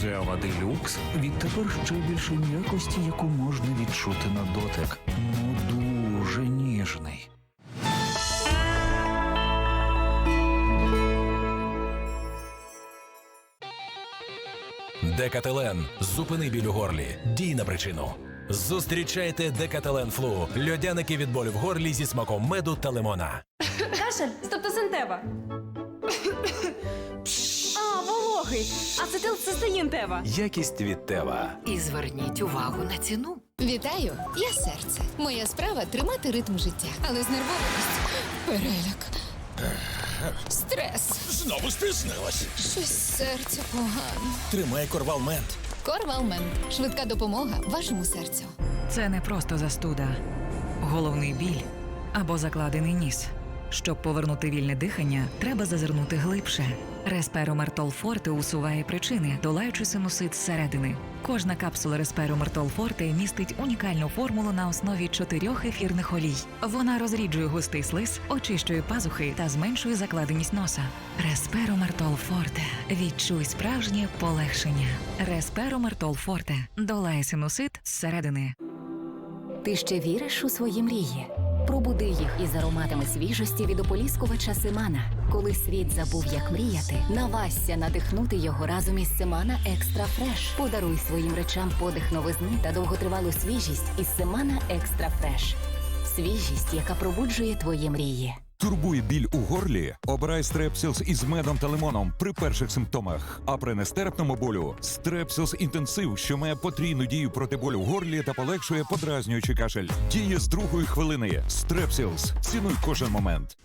Зева Делюкс відтепер ще більше м'якості, яку можна відчути на дотик. Ну дуже ніжний. Декателен. Зупини біль у горлі. Дій на причину. Зустрічайте Декателен Флу. Льодяники від болю в горлі зі смаком меду та лимона. Кашель, стептосинтева. А, вологий. Ацетилцистеїн тева. Якість від Тева. І зверніть увагу на ціну. Вітаю, я серце. Моя справа тримати ритм життя, але знервованість, переляк, стрес. Знову стиснилась. Щось серце погано. Тримай корвалмент. Корвалмен. Швидка допомога вашому серцю. Це не просто застуда, головний біль або закладений ніс. Щоб повернути вільне дихання, треба зазирнути глибше. Респиромертол Форте усуває причини, долаючи синусит зсередини. Кожна капсула Респиромертол Форте містить унікальну формулу на основі чотирьох ефірних олій. Вона розріджує густий слиз, очищує пазухи та зменшує закладеність носа. Респиромертол Форте. Відчуй справжнє полегшення. Респиромертол Форте долає синусит зсередини. Ти ще віриш у свої мрії? Пробуди їх із ароматами свіжості від ополіскувача Семана. Коли світ забув, як мріяти, навасься надихнути його разом із Семана Екстра Фреш. Подаруй своїм речам подих новизни та довготривалу свіжість із Семана Екстра Фреш. Свіжість, яка пробуджує твої мрії. Турбує біль у горлі? Обирай стрепсілс із медом та лимоном при перших симптомах. А при нестерпному болю стрепсілс інтенсив, що має потрійну дію проти болю в горлі та полегшує подразнюючий кашель. Діє з другої хвилини. Стрепсілс. Цінуй кожен момент.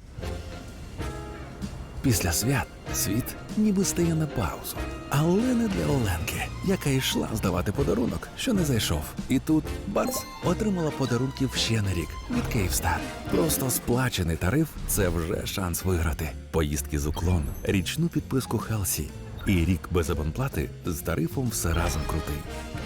Після свят світ ніби стає на паузу. Але не для Оленки, яка йшла здавати подарунок, що не зайшов. І тут бац, отримала подарунків ще на рік від Київстар. Просто сплачений тариф це вже шанс виграти. Поїздки з уклон, річну підписку Хелсі. І рік без абонплати з тарифом все разом крутий.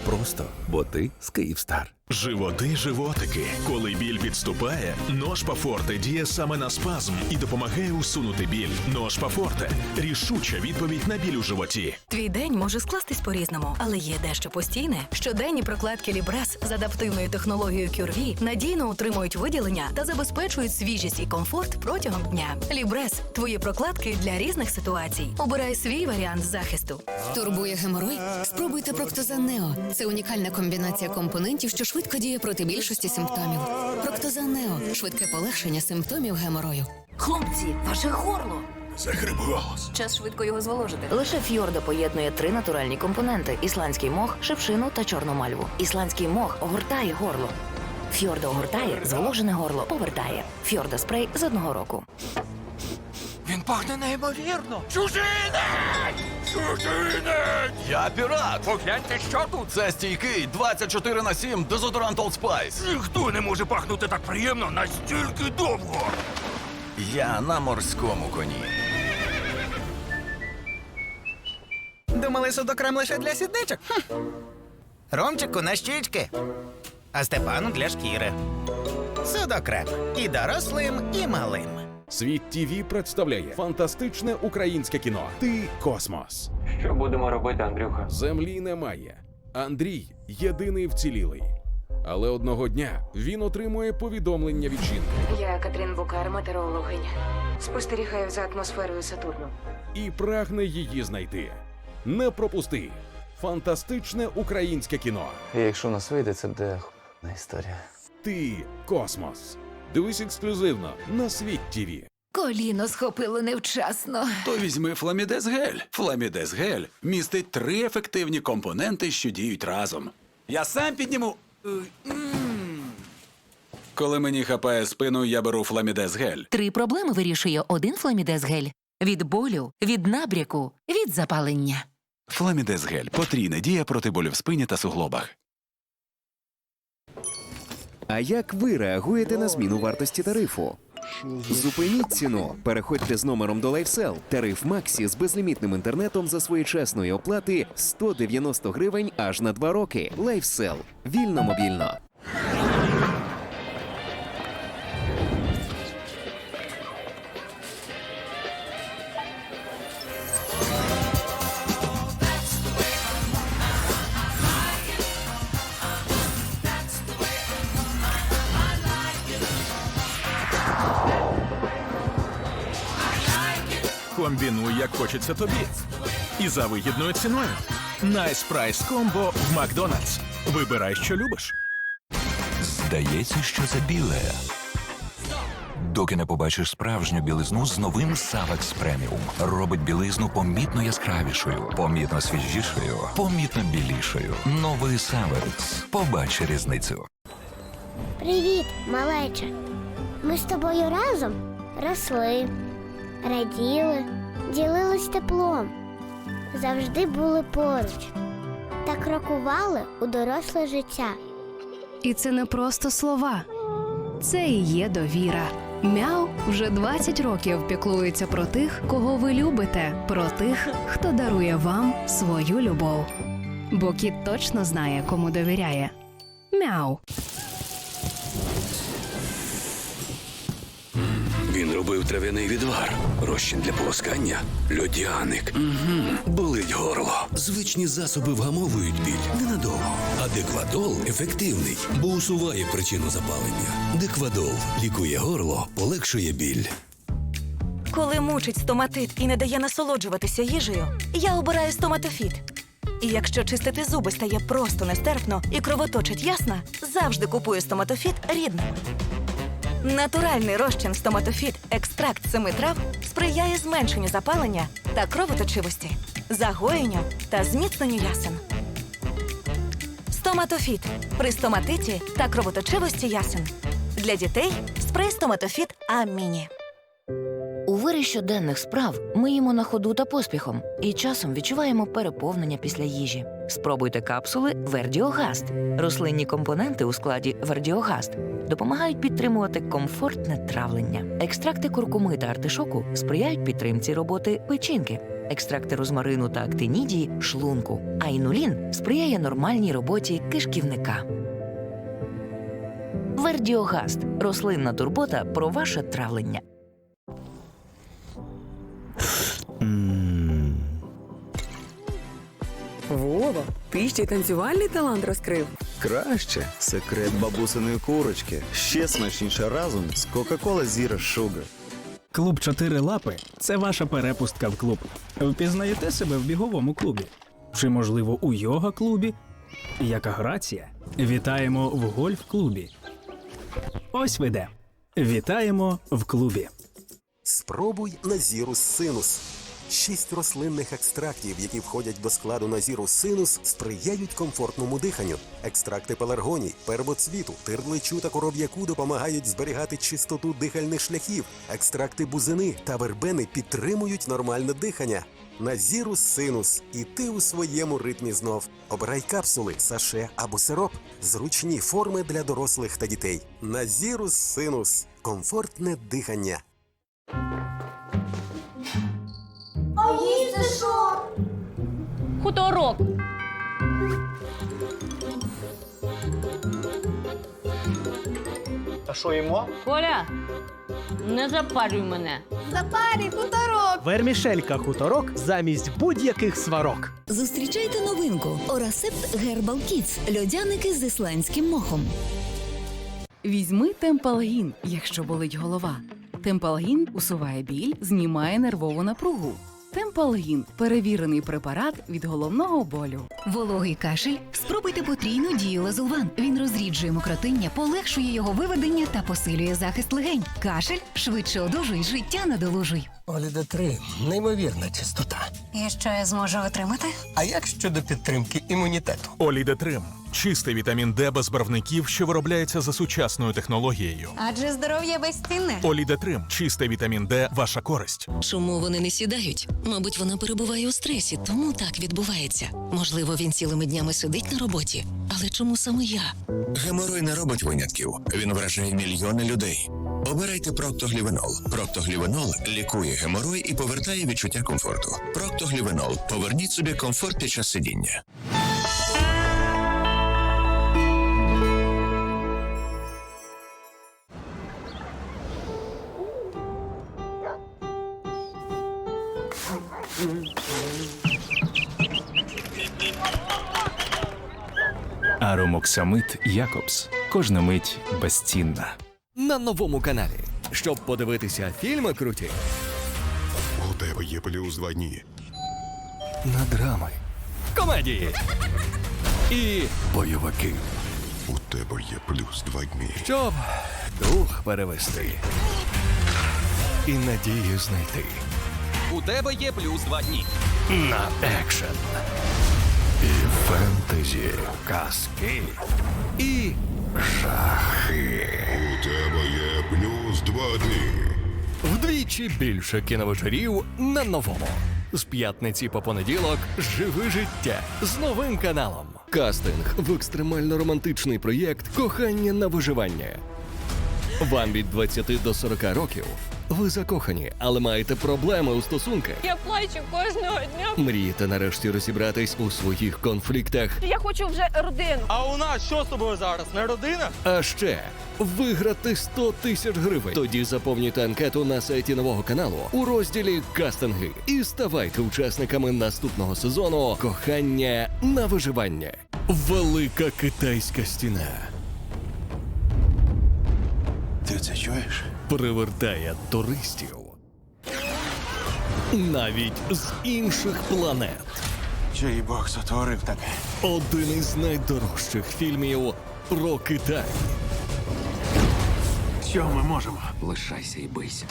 Просто бо ти з Київстар. Животи, животики. Коли біль підступає, ножпа Форте діє саме на спазм і допомагає усунути біль. Ножпа Форте рішуча відповідь на біль у животі. Твій день може скластись по-різному, але є дещо постійне. Щоденні прокладки Лібрес з адаптивною технологією QRV надійно утримують виділення та забезпечують свіжість і комфорт протягом дня. Лібрес твої прокладки для різних ситуацій. Обирай свій варіант захисту. Турбує геморой? Спробуйте Проктозан Нео. Це унікальна комбінація компонентів, що швидко діє проти більшості симптомів. Проктозан Нео швидке полегшення симптомів геморою. Хлопці, ваше горло! Захрип. Час швидко його зволожити. Лише фьордо поєднує три натуральні компоненти: ісландський мох, шипшину та чорну мальву. Ісландський мох огортає горло. Фьордо огортає, зволожене горло повертає. Фьордо спрей з одного року. Він пахне неймовірно. Чужинець! Чужинець! Я пірат! Погляньте, що тут! Це стійкий 24 на 7 дезодорант Old Spice. Ніхто не може пахнути так приємно настільки довго. Я на морському коні. Думали, судокрем лише для сідничок? Хм. Ромчику на щічки, а Степану для шкіри. Судокрем і дорослим, і малим. Світ ТВ представляє фантастичне українське кіно. Ти космос. Що будемо робити, Андрюха? Землі немає. Андрій єдиний вцілілий. Але одного дня він отримує повідомлення від жінки Я Катрін Букар, метеорологиня. Спостерігаю за атмосферою Сатурну. і прагне її знайти. Не пропусти. Фантастичне українське кіно. І якщо у нас вийде, це буде х**на історія. Ти космос. Дивись ексклюзивно на світ ТВ. Коліно схопило невчасно. То візьми Фламідез Гель. Фламідез Гель містить три ефективні компоненти, що діють разом. Я сам підніму. Коли мені хапає спину, я беру Фламідез Гель. Три проблеми вирішує один фламідез гель. Від болю, від набряку, від запалення. Фламідез Гель потрійна дія проти болю в спині та суглобах. А як ви реагуєте на зміну вартості тарифу? Зупиніть ціну. Переходьте з номером до LifeSell. Тариф Максі з безлімітним інтернетом за своєчасної оплати 190 гривень аж на 2 роки. LifeSell. Вільно мобільно. Як хочеться тобі. І за вигідною ціною. Найс прайс комбо в Макдональдс. Вибирай, що любиш. Здається, що це біле. Доки не побачиш справжню білизну з новим Савекс Преміум. Робить білизну помітно яскравішою, помітно свіжішою, помітно білішою. Новий Савекс. Побач різницю. Привіт, малеча. Ми з тобою разом росли, раділи, ділились теплом, завжди були поруч та крокували у доросле життя. І це не просто слова, це і є довіра. Мяу вже 20 років піклується про тих, кого ви любите, про тих, хто дарує вам свою любов. Бо кіт точно знає, кому довіряє. Мяу. Він робив трав'яний відвар, розчин для полоскання, льодяник. Угу. Болить горло. Звичні засоби вгамовують біль ненадовго. А деквадол ефективний, бо усуває причину запалення. Деквадол лікує горло, полегшує біль. Коли мучить стоматит і не дає насолоджуватися їжею, я обираю стоматофіт. І якщо чистити зуби стає просто нестерпно і кровоточить ясна, завжди купую стоматофіт рідним. Натуральний розчин стоматофіт, екстракт семи трав сприяє зменшенню запалення та кровоточивості, загоєнню та зміцненню ясен. Стоматофіт при стоматиті та кровоточивості ясен. Для дітей спрей стоматофіт Аміні. У щоденних справ ми їмо на ходу та поспіхом і часом відчуваємо переповнення після їжі. Спробуйте капсули Вердіогаст. Рослинні компоненти у складі Вердіогаст допомагають підтримувати комфортне травлення. Екстракти куркуми та артишоку сприяють підтримці роботи печінки. Екстракти розмарину та актинідії шлунку. А інулін сприяє нормальній роботі кишківника. Вердіогаст рослинна турбота про ваше травлення. Вова, ти ще й танцювальний талант розкрив. Краще секрет бабусиної курочки. Ще смачніше разом з Кока-Кола Zero Sugar. Клуб «Чотири лапи це ваша перепустка в клуб. Впізнаєте себе в біговому клубі? Чи, можливо, у йога клубі? Яка грація? Вітаємо в гольф-клубі. Ось ви де. Вітаємо в клубі. Спробуй Назірус Синус. Шість рослинних екстрактів, які входять до складу Назірус Синус, сприяють комфортному диханню. Екстракти пеларгоній, первоцвіту, тирдличу та короб'яку допомагають зберігати чистоту дихальних шляхів. Екстракти бузини та вербени підтримують нормальне дихання. Назірус Синус. І ти у своєму ритмі знов. Обирай капсули, саше або сироп. Зручні форми для дорослих та дітей. Назірус Синус. Комфортне дихання. А їсти що? Хуторок. А що їмо? Коля, не запалюй мене. Запарі хуторок. Вермішелька хуторок замість будь-яких сварок. Зустрічайте новинку Орасепт Гербал Кітс. Льодяники з ісландським мохом. Візьми темпалгін, якщо болить голова. Темпалгін усуває біль, знімає нервову напругу. Темпалгін перевірений препарат від головного болю. Вологий кашель. Спробуйте потрійну дію лазулван. Він розріджує мокротиння, полегшує його виведення та посилює захист легень. Кашель швидше одужуй, життя надолужуй. Оліда 3 неймовірна чистота. І що я зможу отримати? А як щодо підтримки імунітету? Олідетрим чистий вітамін Д без барвників, що виробляється за сучасною технологією. Адже здоров'я безцінне. Олідетрим чистий вітамін Д ваша користь. Чому вони не сідають? Мабуть, вона перебуває у стресі, тому так відбувається. Можливо, він цілими днями сидить на роботі. Але чому саме я? Геморой не робить винятків. Він вражає мільйони людей. Обирайте проктоглівенол. Проктоглівенол лікує геморой і повертає відчуття комфорту. Проктоглівенол. Поверніть собі комфорт під час сидіння. Аромоксамит Якобс. Кожна мить безцінна. на новому каналі. Щоб подивитися фільми круті, тебе є плюс два дні. На драми, комедії і бойовики. У тебе є плюс два дні. Щоб дух перевести і надію знайти. У тебе є плюс два дні. На екшен. І фентезі, казки і жахи. У тебе є плюс два дні. Вдвічі більше кіновечорів на новому. З п'ятниці по понеділок живи життя з новим каналом. Кастинг в екстремально романтичний проєкт Кохання на виживання. Вам від 20 до 40 років. Ви закохані, але маєте проблеми у стосунках. Я плачу кожного дня. Мрієте нарешті розібратись у своїх конфліктах, Я хочу вже родину. А у нас що з тобою зараз? Не родина? а ще виграти 100 тисяч гривень. Тоді заповнюйте анкету на сайті нового каналу у розділі Кастинги і ставайте учасниками наступного сезону Кохання на виживання. Велика китайська стіна. Ти це чуєш? Привертає туристів навіть з інших планет. Чий Бог сотворив таке? Один із найдорожчих фільмів про Китай. Що ми можемо? Лишайся і бийся.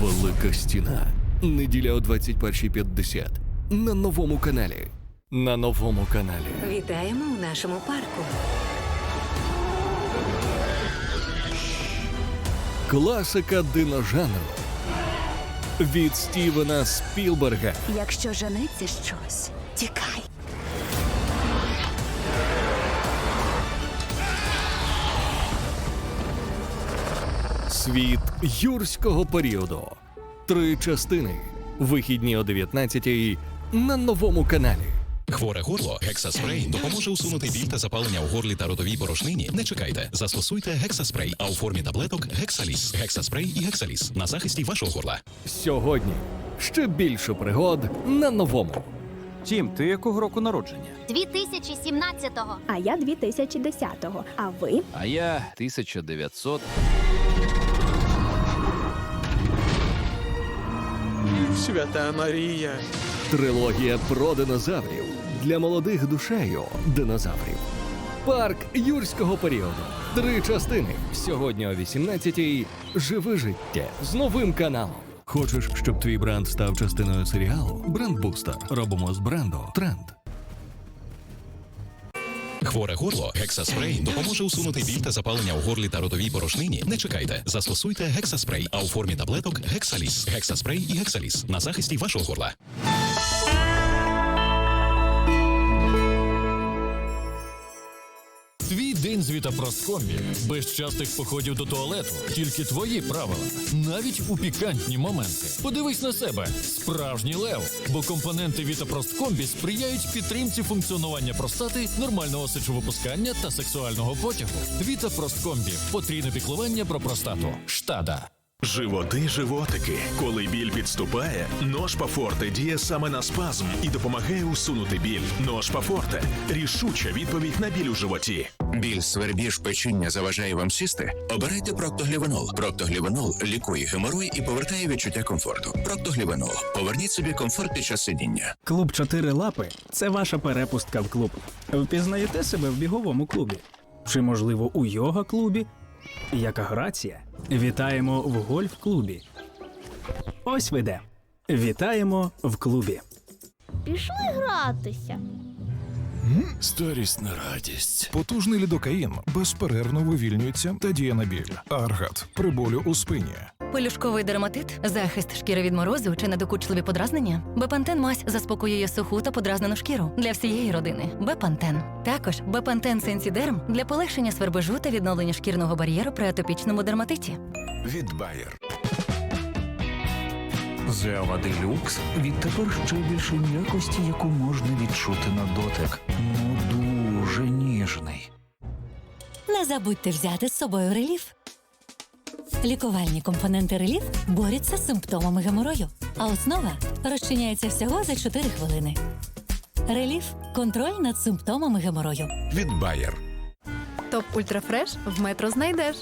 Велика стіна. Неділя о 21.50 на новому каналі. На новому каналі. Вітаємо у нашому парку. Класика диножанру від Стівена Спілберга. Якщо женеться щось, тікай. Світ юрського періоду. Три частини. Вихідні о 19 на новому каналі. Хворе горло гексаспрей допоможе усунути біль та запалення у горлі та ротовій порошнині. Не чекайте, застосуйте гексаспрей, а у формі таблеток гексаліс, гексаспрей і гексаліс на захисті вашого горла. Сьогодні ще більше пригод на новому. Тім, ти якого року народження? 2017-го. А я 2010-го. А ви? А я 1900. Свята Марія. Трилогія про динозаврів для молодих душею динозаврів. Парк юрського періоду. Три частини. Сьогодні о 18-й. Живи життя з новим каналом. Хочеш, щоб твій бренд став частиною серіалу? Брендбустер. Робимо з бренду тренд. Хворе горло гексаспрей допоможе усунути біль та запалення у горлі та ротовій порошнині. Не чекайте, застосуйте гексаспрей, а у формі таблеток гексаліс, гексаспрей і гексаліс на захисті вашого горла. Твій день з Вітапросткомбі. Без частих походів до туалету. Тільки твої правила. Навіть у пікантні моменти. Подивись на себе. Справжній лев. Бо компоненти Вітапросткомбі сприяють підтримці функціонування простати, нормального сечовипускання та сексуального потягу. Вітапросткомбі. Потрійне піклування про простату. Штада. Животи, животики. Коли біль підступає, ножпа форте діє саме на спазм і допомагає усунути біль. Ножпа форте рішуча відповідь на біль у животі. Біль, свербіж, печіння заважає вам сісти? Обирайте проктоглівенол. Проктоглівенол лікує геморой і повертає відчуття комфорту. Проктоглівенол. Поверніть собі комфорт під час сидіння. Клуб Чотири лапи це ваша перепустка в клуб. Впізнаєте себе в біговому клубі? Чи, можливо, у йога клубі? Яка грація? Вітаємо в гольф-клубі. Ось ви де. Вітаємо в клубі. Пішли гратися. Старість на радість. Потужний лідокаїн безперервно вивільнюється та діє на біль. Аргат при болю у спині. Пелюшковий дерматит, захист шкіри від морозу чи недокучливі подразнення. Бепантен мазь заспокоює суху та подразнену шкіру для всієї родини. Бепантен. Також Бепантен Сенсідерм для полегшення свербежу та відновлення шкірного бар'єру при атопічному дерматиті. Від Bayer. Зева Делюкс відтепер ще більше м'якості, яку можна відчути на дотик. Ну дуже ніжний. Не забудьте взяти з собою реліф. Лікувальні компоненти реліф борються з симптомами геморою, а основа розчиняється всього за 4 хвилини. Реліф контроль над симптомами геморою. Від Bayer. Топ Ультрафреш в метро знайдеш.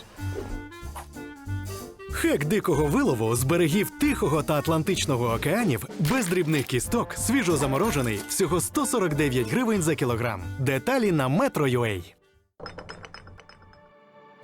Лайфхек дикого вилову з берегів Тихого та Атлантичного океанів без дрібних кісток, свіжо заморожений, всього 149 гривень за кілограм. Деталі на Metro.ua.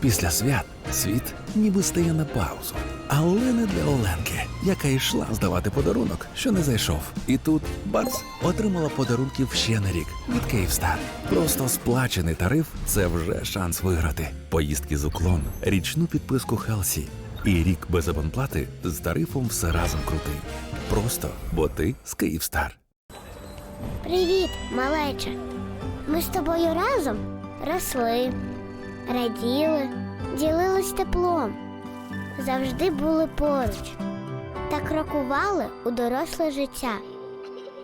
Після свят світ ніби стає на паузу. Але не для Оленки, яка йшла здавати подарунок, що не зайшов. І тут бац, отримала подарунків ще на рік від Київстар. Просто сплачений тариф це вже шанс виграти. Поїздки з уклон, річну підписку Хелсі і рік без абонплати з тарифом все разом крутий. Просто бо ти з Київстар. Привіт, малеча. Ми з тобою разом росли, раділи, ділились теплом, завжди були поруч та крокували у доросле життя.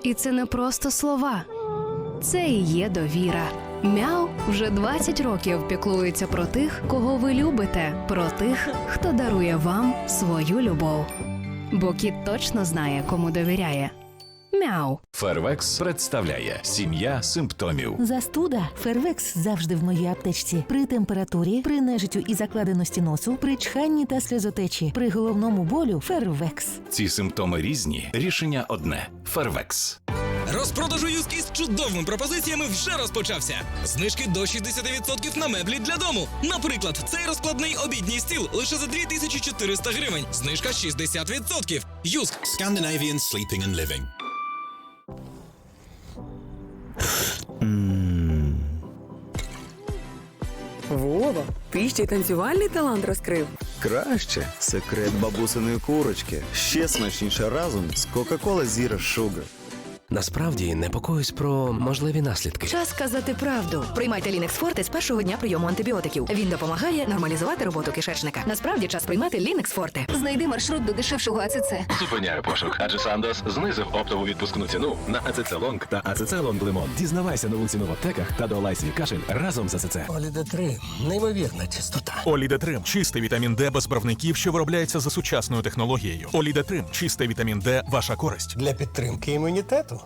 І це не просто слова, це і є довіра. Мяу вже 20 років піклується про тих, кого ви любите, про тих, хто дарує вам свою любов. Бо кіт точно знає, кому довіряє. Мяу. Фервекс представляє сім'я симптомів. Застуда Фервекс завжди в моїй аптечці. При температурі, при нежиттю і закладеності носу, при чханні та сльозотечі, при головному болю Фервекс. Ці симптоми різні. Рішення одне: Фервекс. Розпродажу юзки з чудовими пропозиціями вже розпочався. Знижки до 60% на меблі для дому. Наприклад, цей розкладний обідній стіл лише за 2400 гривень. Знижка 60%. Юск Scandinavian Sleeping and Living. Вова, ти ще й танцювальний талант розкрив. Краще секрет бабусиної курочки. Ще смачніше разом з Кока-Кола Зіра Sugar. Насправді непокоюсь про можливі наслідки. Час сказати правду. Приймайте Лінекс Форте з першого дня прийому антибіотиків. Він допомагає нормалізувати роботу кишечника. Насправді час приймати Лінекс Форте. Знайди маршрут до дешевшого АЦЦ. Зупиняю пошук, адже Сандос знизив оптову відпускну ціну на АЦЦ Лонг та АЦЦ Лонг Лимон. Дізнавайся нову ціну в аптеках та долай свій кашель разом з АЦЦ. Олідетрим. Неймовірна чистота. Олідетрим чистий вітамін Д без правників, що виробляється за сучасною технологією. Олідетрим чистий вітамін Д, ваша користь. Для підтримки імунітету.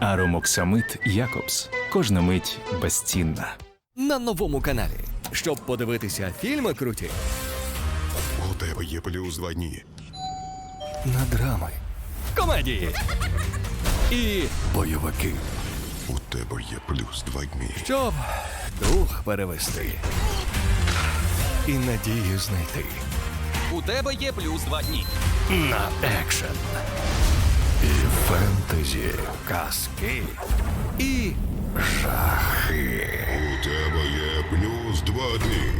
Аромоксамид Якобс. Кожна мить безцінна. На новому каналі. Щоб подивитися фільми круті. У тебе є плюс два дні. На драми. Комедії. І бойовики. У тебе є плюс два дні. Щоб дух перевести. І надію знайти. У тебе є плюс два дні. На екшен. І фентезі. Казки. І жахи. У тебе є плюс два дні.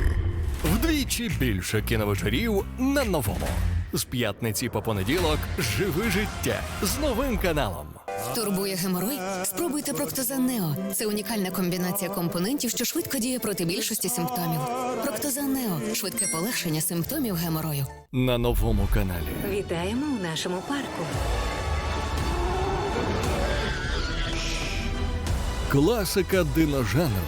Вдвічі більше кіновечорів на новому. З п'ятниці по понеділок живи життя з новим каналом. Турбує геморой? Спробуйте Проктозан Нео. Це унікальна комбінація компонентів, що швидко діє проти більшості симптомів. Проктозан Нео швидке полегшення симптомів геморою. На новому каналі. Вітаємо у нашому парку. Класика диножанру.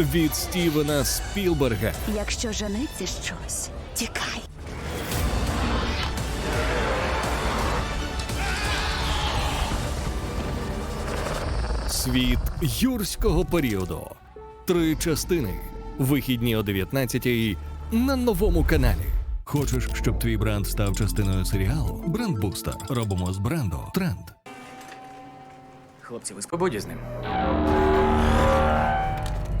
Від Стівена Спілберга. Якщо женеться щось, тікай. Світ юрського періоду. Три частини. Вихідні о 19 на новому каналі. Хочеш, щоб твій бренд став частиною серіалу? Брендбустер. Робимо з бренду тренд. Хлопці, ви спободі з ним.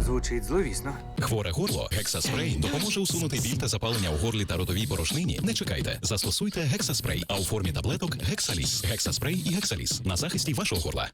Звучить зловісно. Хворе горло гексаспрей допоможе усунути біль та запалення у горлі та ротовій порошнині. Не чекайте, застосуйте гексаспрей, а у формі таблеток гексаліс. Гексаспрей і гексаліс на захисті вашого горла.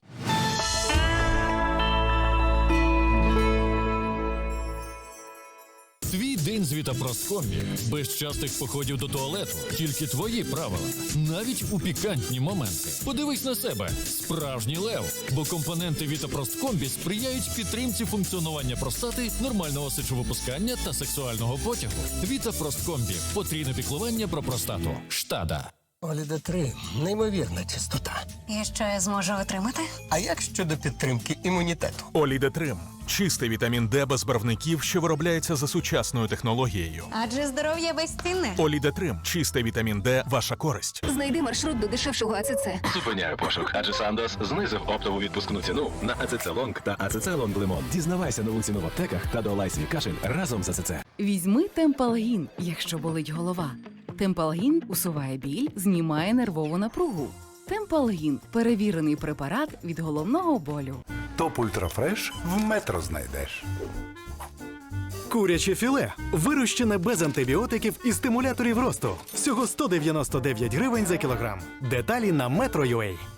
День з Вітапросткомбі. Без частих походів до туалету. Тільки твої правила. Навіть у пікантні моменти. Подивись на себе. Справжній лев. Бо компоненти Вітапросткомбі сприяють підтримці функціонування простати, нормального сечовипускання та сексуального потягу. Вітапросткомбі. Потрійне піклування про простату. Штада. Оліда 3 неймовірна чистота. І що я зможу отримати? А як щодо підтримки імунітету? Олідетрим чистий вітамін Д без барвників, що виробляється за сучасною технологією. Адже здоров'я безцінне. Олідетрим чистий вітамін Д ваша користь. Знайди маршрут до дешевшого АЦЦ. Зупиняю пошук, адже Сандос знизив оптову відпускну ціну на АЦЦ Лонг та АЦЦ Лонг Лимон. Дізнавайся нову ціну в аптеках та долай свій кашель разом з АЦЦ. Візьми темпалгін, якщо болить голова. Темпалгін усуває біль, знімає нервову напругу. Темпалгін перевірений препарат від головного болю. Топ Ультрафреш в метро знайдеш. Куряче філе вирощене без антибіотиків і стимуляторів росту. Всього 199 гривень за кілограм. Деталі на Metro.ua.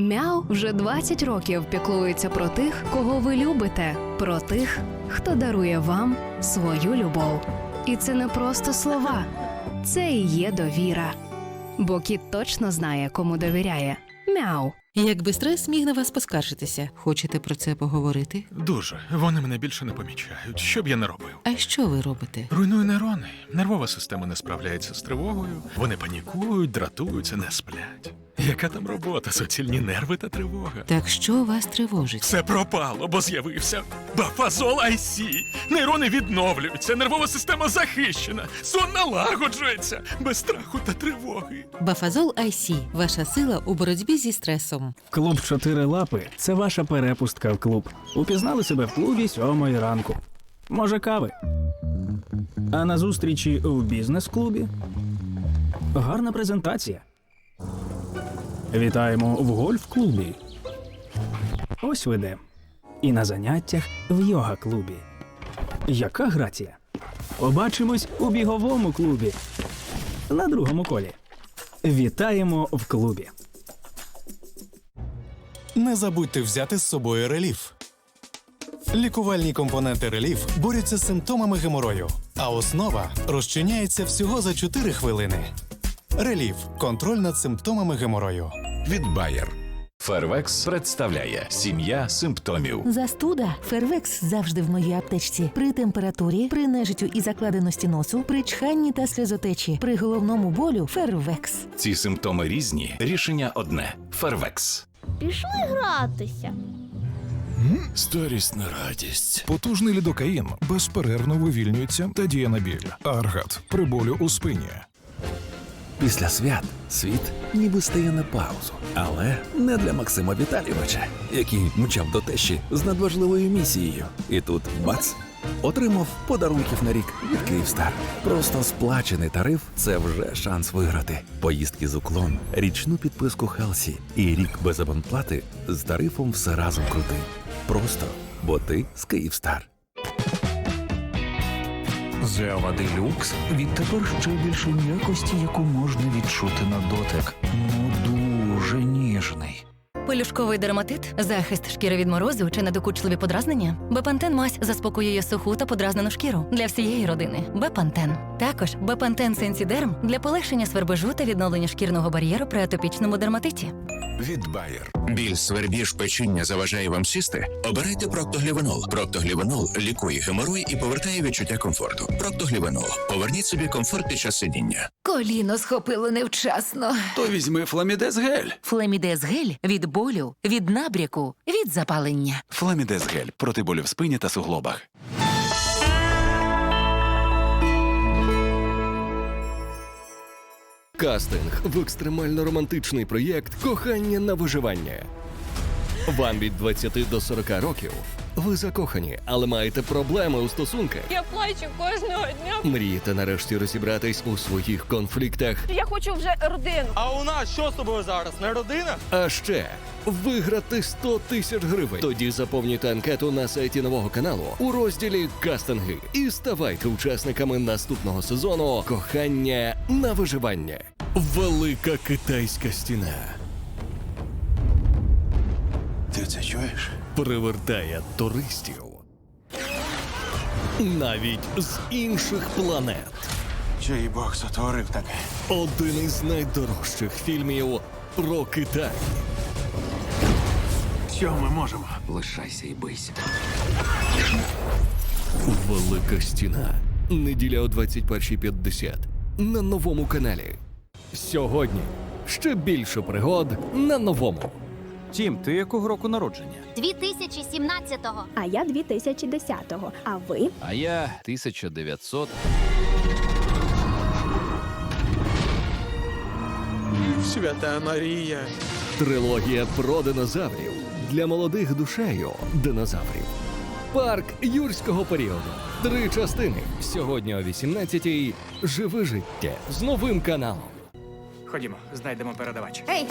Мяу вже 20 років піклується про тих, кого ви любите, про тих, хто дарує вам свою любов. І це не просто слова, це і є довіра. Бо кіт точно знає, кому довіряє. Мяу. Якби стрес міг на вас поскаржитися, хочете про це поговорити? Дуже. Вони мене більше не помічають. Що б я не робив? А що ви робите? Руйную нейрони. Нервова система не справляється з тривогою. Вони панікують, дратуються, не сплять. Яка там робота? Суцільні нерви та тривога. Так що вас тривожить? Все пропало, бо з'явився бафазол IC. Нейрони відновлюються, нервова система захищена, сон налагоджується без страху та тривоги. Бафазол IC – ваша сила у боротьбі зі стресом. Клуб «Чотири лапи це ваша перепустка в клуб. Упізнали себе в клубі сьомої ранку. Може, кави. А на зустрічі в бізнес-клубі гарна презентація. Вітаємо в гольф-клубі. Ось ви де. І на заняттях в йога-клубі. Яка грація? Побачимось у біговому клубі. На другому колі. Вітаємо в клубі. Не забудьте взяти з собою реліф. Лікувальні компоненти реліф борються з симптомами геморою, а основа розчиняється всього за 4 хвилини. Реліф контроль над симптомами геморою. Від Bayer. Фервекс представляє сім'я симптомів. Застуда Фервекс завжди в моїй аптечці. При температурі, при нежиттю і закладеності носу, при чханні та сльозотечі, при головному болю Фервекс. Ці симптоми різні. Рішення одне: Фервекс. Пішли гратися. Старість на радість. Потужний лідокаїн безперервно вивільнюється та діє на біль. Аргат при болю у спині. Після свят світ ніби стає на паузу, але не для Максима Віталійовича, який мчав до тещі з надважливою місією. І тут бац! Отримав подарунків на рік від Київстар. Просто сплачений тариф це вже шанс виграти. Поїздки з уклон, річну підписку Хелсі і рік без абонплати з тарифом все разом крути. Просто бо ти з Київстар. Зева Делюкс відтепер ще більше м'якості, яку можна відчути на дотик. Ну дуже ніжний. Пелюшковий дерматит, захист шкіри від морозу чи недокучливі подразнення. Бепантен мазь заспокоює суху та подразнену шкіру для всієї родини. Бепантен. Також Бепантен Сенсідерм для полегшення свербежу та відновлення шкірного бар'єру при атопічному дерматиті. Від Bayer. Біль, свербіж, печіння заважає вам сісти? Обирайте Проктоглівенол. Проктоглівенол лікує геморой і повертає відчуття комфорту. Проктоглівенол. Поверніть собі комфорт під час сидіння. Коліно схопило невчасно. То візьми Фламідез гель. Флемідез гель від болю, від набряку, від запалення. Фламідез гель проти болю в спині та суглобах. Кастинг в екстремально романтичний проєкт Кохання на виживання. Вам від 20 до 40 років. Ви закохані, але маєте проблеми у стосунках. Я плачу кожного дня. Мрієте нарешті розібратись у своїх конфліктах, Я хочу вже родину. А у нас що з тобою зараз? Не родина? а ще виграти 100 тисяч гривень. Тоді заповнюйте анкету на сайті нового каналу у розділі Кастинги і ставайте учасниками наступного сезону Кохання на виживання. Велика китайська стіна. Ти це чуєш? привертає туристів навіть з інших планет. Чий Бог сотворив таке? Один із найдорожчих фільмів про Китай. Що ми можемо? Лишайся і бийся. Велика стіна. Неділя о 21.50 на новому каналі. Сьогодні ще більше пригод на новому. Тім, ти якого року народження? 2017-го. А я 2010-го. А ви? А я 1900. Свята Марія. Трилогія про динозаврів для молодих душею динозаврів. Парк юрського періоду. Три частини. Сьогодні о 18-й. Живи життя з новим каналом. Ходімо, знайдемо передавач. Ей,